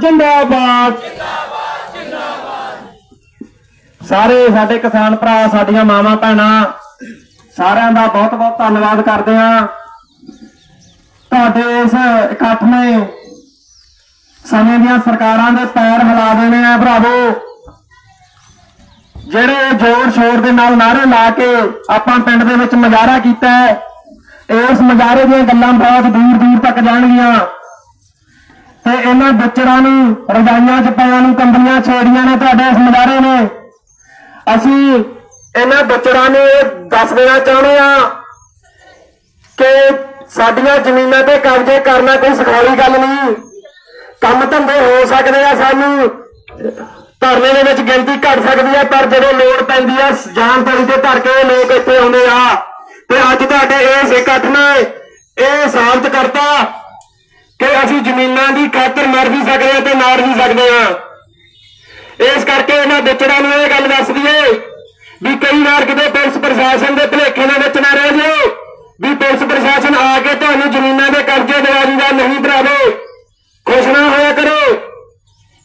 ਜਿੰਦਾਬਾਦ। ਸਾਰੇ ਸਾਡੇ ਕਿਸਾਨ ਭਰਾ, ਸਾਡੀਆਂ ਮਾਵਾਂ, ਭੈਣਾਂ, ਸਾਰਿਆਂ ਦਾ ਬਹੁਤ ਬਹੁਤ ਧੰਨਵਾਦ ਕਰਦੇ ਹਾਂ। ਤੁਹਾਡੇ ਇਸ ਇਕੱਠ ਨੇ ਸਮੇਂ ਦੀਆਂ ਸਰਕਾਰਾਂ ਦੇ ਪੈਰ ਹਿਲਾ ਦੇਣੇ ਆ ਭਰਾਵੋ। ਜਿਹੜੇ ਜ਼ੋਰ ਸ਼ੋਰ ਦੇ ਨਾਲ ਨਾਰੇ ਲਾ ਕੇ ਆਪਾਂ ਪਿੰਡ ਦੇ ਵਿੱਚ ਮਜ਼ਾਰਾ ਕੀਤਾ ਹੈ ਇਸ ਮਜ਼ਾਰੇ ਦੀਆਂ ਗੱਲਾਂ ਬਹੁਤ ਦੂਰ ਦੂਰ ਤੱਕ ਜਾਣਗੀਆਂ। ਤੇ ਇਹਨਾਂ ਬੱਚਰਾਂ ਨੂੰ, ਰਜਾਈਆਂ ਚ ਪਿਆਂ ਨੂੰ ਕੰਬਲੀਆਂ ਛੇੜੀਆਂ ਨੇ ਤੁਹਾਡੇ ਇਸ ਮਜ਼ਾਰੇ ਨੇ। ਅਸੀਂ ਇਹਨਾਂ ਬੱਚਰਾਂ ਨੂੰ ਇਹ ਦੱਸ ਦੇਣਾ ਚਾਹੁੰਦੇ ਆ ਕਿ ਸਾਡੀਆਂ ਜ਼ਮੀਨਾਂ ਤੇ ਕਬਜ਼ੇ ਕਰਨਾ ਕੋਈ ਸਖਾਲੀ ਗੱਲ ਨਹੀਂ। ਕੰਮ ਧੰਦੇ ਹੋ ਸਕਦੇ ਆ ਸਾਨੂੰ। ਧਰਨੇ ਦੇ ਵਿੱਚ ਗਿਣਤੀ ਘਟ ਸਕਦੀ ਹੈ ਪਰ ਜਦੋਂ ਲੋੜ ਪੈਂਦੀ ਹੈ ਜਾਨ ਤਲੀ ਤੇ ਧਰ ਕੇ ਇਹ ਲੋਕ ਇੱਥੇ ਆਉਂਦੇ ਆ। ਤੇ ਅੱਜ ਤੁਹਾਡੇ ਇਸ ਇਕੱਠ ਨੇ ਇਹ ਸਾਬਤ ਕਰਤਾ ਕਿ ਅਸੀਂ ਜ਼ਮੀਨਾਂ ਦੀ ਖਾਤਰ ਮਰ ਵੀ ਸਕਦੇ ਹਾਂ ਤੇ ਮਾਰ ਵੀ ਸਕਦੇ ਹਾਂ। ਇਸ ਕਰਕੇ ਇਹਨਾਂ ਵਿਚੜਾਂ ਨੂੰ ਇਹ ਗੱਲ ਦੱਸ ਦਈਏ ਵੀ ਕਈ ਵਾਰ ਕਿਤੇ ਪੁਲਿਸ ਪ੍ਰਸ਼ਾਸਨ ਦੇ ਭਲੇਖੇ ਦੇ ਵਿੱਚ ਨਾ ਰਹਿ ਜਿਓ, ਵੀ ਪੁਲਿਸ ਪ੍ਰਸ਼ਾਸਨ ਆ ਕੇ ਤੁਹਾਨੂੰ ਜ਼ਮੀਨਾਂ ਦੇ ਕਬਜ਼ੇ ਦਿਵਾ ਦਿੰਦਾ ਨਹੀਂ ਭਰਾਵੋ। ਖੁਸ਼ ਨਾ ਹੋਇਆ ਕਰੋ।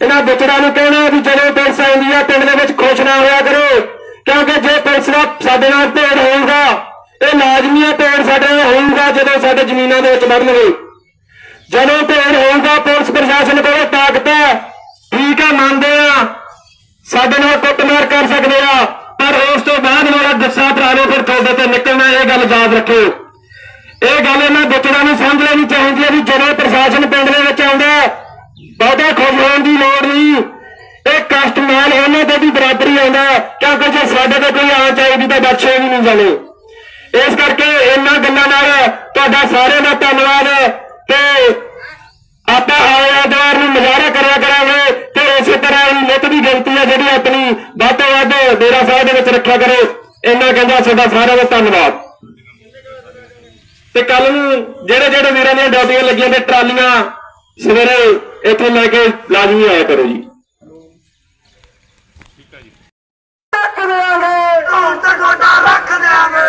ਇਹਨਾਂ ਵਿਚੜਾਂ ਨੂੰ ਕਹਿਣਾ ਵੀ ਜਦੋਂ ਪੁਲਿਸ ਆਉਂਦੀ ਆ, ਪਿੰਡ ਦੇ ਵਿੱਚ ਖੁਸ਼ ਨਾ ਹੋਇਆ ਕਰੋ, ਕਿਉਂਕਿ ਜੇ ਪੁਲਿਸ ਦਾ ਸਾਡੇ ਨਾਲ ਭੇੜ ਹੋਊਗਾ, ਇਹ ਲਾਜ਼ਮੀ ਹੈ ਭੇੜ ਸਾਡੇ ਨਾਲ ਹੋਊਗਾ ਜਦੋਂ ਸਾਡੇ ਜ਼ਮੀਨਾਂ ਦੇ ਵਿੱਚ ਵੜਨਗੇ। ਜਦੋਂ ਭੇੜ ਹੋਊਗਾ ਪੁਲਿਸ ਪ੍ਰਸ਼ਾਸਨ ਕੋਲ ਤਾਕਤ ਹੈ। ਠੀਕ ਹੈ ਮੰਨਦੇ ਆ। ਸਾਡੇ ਨਾਲ ਕੁੱਟਮਾਰ ਕਰ ਸਕਦੇ ਆ। ਪਰ ਉਸ ਤੋਂ ਬਾਅਦ ਮੇਰਾ ਗੁੱਸਾ ਤਰਾਲੇ ਫਿਰ ਤੁਹਾਡੇ ਤੇ ਨਿਕਲਣਾ ਇਹ ਗੱਲ ਯਾਦ ਰੱਖਿਓ। ਇਹ ਗੱਲ ਇਹਨਾਂ ਬੱਚਿਆਂ ਨੂੰ ਸਮਝ ਲੈਣੀ ਚਾਹੀਦੀ ਹੈ ਵੀ ਜਦੋਂ ਪ੍ਰਸ਼ਾਸਨ ਪਿੰਡ ਦੇ ਵਿੱਚ ਆਉਂਦਾ ਹੈ, ਬਹੁਤਾ ਖੁਸ਼ ਹੋਣ ਦੀ ਲੋੜ ਨਹੀਂ। ਇਹ ਕਸ਼ਟ ਨਾਲ ਉਹਨਾਂ ਤੇ ਵੀ ਬਰਾਬਰੀ ਆਉਂਦਾ ਕਿਉਂਕਿ ਜੇ ਸਾਡੇ ਤੇ ਕੋਈ ਆ ਚਾਹੀਦੀ ਤਾਂ ਬਖਸ਼ੇ ਵੀ ਨਹੀਂ ਜਾਣੇ। ਇਸ ਕਰਕੇ ਇਹਨਾਂ ਗੱਲਾਂ ਨਾਲ ਤੁਹਾਡਾ ਸਾਰਿਆਂ ਦਾ ਧੰਨਵਾਦ ਤੇ ਆਪਾਂ ਆਇਆਦਾਰ ਨੂੰ ਮੁਜ਼ਾਹਰਾ ਕਰਿਆ ਕਰਾਂਗੇ ਤੇ ਇਸੇ ਤਰ੍ਹਾਂ ਹੀ ਨਿਤ ਦੀ ਗਿਣਤੀ ਹੈ ਜਿਹੜੀ ਆਪਣੀ, ਵੱਧ ਵੱਧ ਡੇਰਾ ਸਾਹਿਬ ਦੇ ਵਿੱਚ ਰੱਖਿਆ ਕਰੋ। ਇੰਨਾ ਕਹਿੰਦਾ ਤੁਹਾਡਾ ਸਾਰਿਆਂ ਦਾ ਧੰਨਵਾਦ। ਤੇ ਕੱਲ ਨੂੰ ਜਿਹੜੇ ਜਿਹੜੇ ਵੀਰਾਂ ਦੀਆਂ ਡਿਊਟੀਆਂ ਲੱਗੀਆਂ ਤੇ ਟਰਾਲੀਆਂ ਸਵੇਰੇ ਇੱਥੋਂ ਲੈ ਕੇ ਲਾਜ਼ਮੀ ਆਇਆ ਕਰੋ ਜੀ। ਠੀਕ ਹੈ ਜੀ ਰੱਖ ਦੇਾਂਗੇ ਹੁਣ ਤੱਕ ਰੱਖ ਦੇਾਂਗੇ